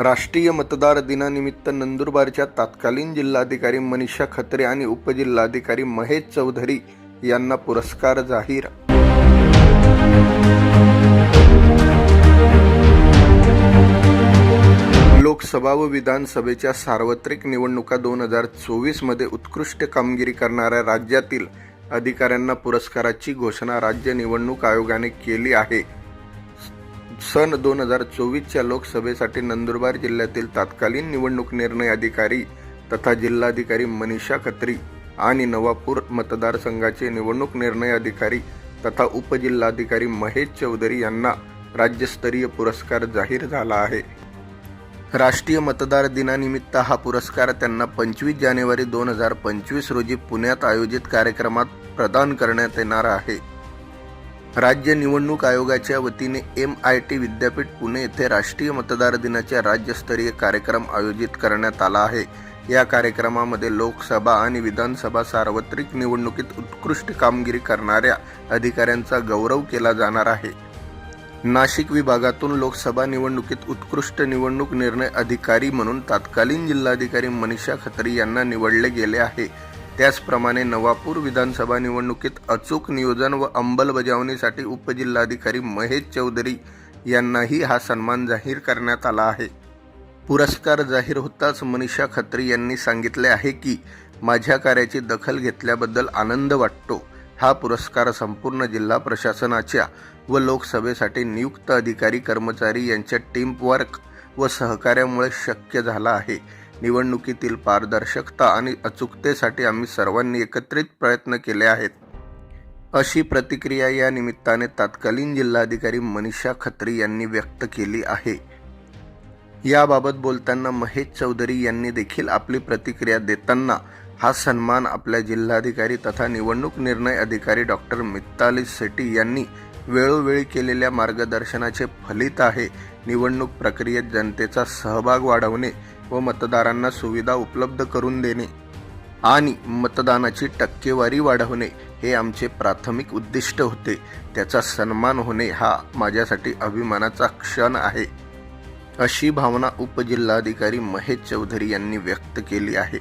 राष्ट्रीय मतदार दिनानिमित्त नंदुरबारच्या तत्कालीन जिल्हाधिकारी मनीषा खत्रे आणि उपजिल्हाधिकारी महेश चौधरी यांना पुरस्कार जाहीर. लोकसभा व विधानसभेच्या सार्वत्रिक निवडणुका दोन हजार चोवीसमध्ये उत्कृष्ट कामगिरी करणाऱ्या राज्यातील अधिकाऱ्यांना पुरस्काराची घोषणा राज्य निवडणूक आयोगाने केली आहे. सन दोन हजार चोवीसच्या लोकसभेसाठी नंदुरबार जिल्ह्यातील तत्कालीन निवडणूक निर्णय अधिकारी तथा जिल्हाधिकारी मनीषा खत्री आणि नवापूर मतदारसंघाचे निवडणूक निर्णय अधिकारी तथा उपजिल्हाधिकारी महेश चौधरी यांना राज्यस्तरीय पुरस्कार जाहीर झाला आहे. राष्ट्रीय मतदार दिनानिमित्त हा पुरस्कार त्यांना पंचवीस जानेवारी दोन हजार पंचवीस रोजी पुण्यात आयोजित कार्यक्रमात प्रदान करण्यात येणार आहे. राज्य निवडणूक आयोगाच्या वतीने एम आय टी विद्यापीठ पुणे येथे राष्ट्रीय मतदार दिनाचा राज्यस्तरीय कार्यक्रम आयोजित करण्यात आला आहे. या कार्यक्रमामध्ये लोकसभा आणि विधानसभा सार्वत्रिक निवडणुकीत उत्कृष्ट कामगिरी करणाऱ्या अधिकाऱ्यांचा गौरव केला जाणार आहे. नाशिक विभागातून लोकसभा निवडणुकीत उत्कृष्ट निवडणूक निर्णय अधिकारी म्हणून तत्कालीन जिल्हाधिकारी मनीषा खत्री यांना निवडले गेले आहे. त्याचप्रमाणे नवापूर विधानसभा निवडणुकीत अचूक नियोजन व अंमलबजावणीसाठी उपजिल्हाधिकारी महेश चौधरी यांनाही हा सन्मान जाहीर करण्यात आला आहे. पुरस्कार जाहीर होताच मनीषा खत्री यांनी सांगितले आहे की माझ्या कार्याची दखल घेतल्याबद्दल आनंद वाटतो. हा पुरस्कार संपूर्ण जिल्हा प्रशासनाच्या व लोकसभेसाठी नियुक्त अधिकारी कर्मचारी यांच्या टीमवर्क व सहकार्यामुळे शक्य झाला आहे. निवडणुकीतील पारदर्शकता आणि अचूकतेसाठी आम्ही सर्वांनी एकत्रित प्रयत्न केले आहेत. अशी प्रतिक्रिया या निमित्ताने तत्कालीन जिल्हाधिकारी मनीषा खत्री यांनी व्यक्त केली आहे. याबाबत बोलताना महेश चौधरी यांनी देखील आपली प्रतिक्रिया देताना हा सन्मान आपल्या जिल्हाधिकारी तथा निवडणूक निर्णय अधिकारी डॉक्टर मित्ताली सेटी यांनी वेळोवेळी केलेल्या मार्गदर्शनाचे फलित आहे. निवडणूक प्रक्रियेत जनतेचा सहभाग वाढवणे व मतदारांना सुविधा उपलब्ध करून देणे आणि मतदानाची टक्केवारी वाढवणे हे आमचे प्राथमिक उद्दिष्ट होते. त्याचा सन्मान होणे हा माझ्यासाठी अभिमानाचा क्षण आहे. अशी भावना उपजिल्हाधिकारी महेश चौधरी यांनी व्यक्त केली आहे.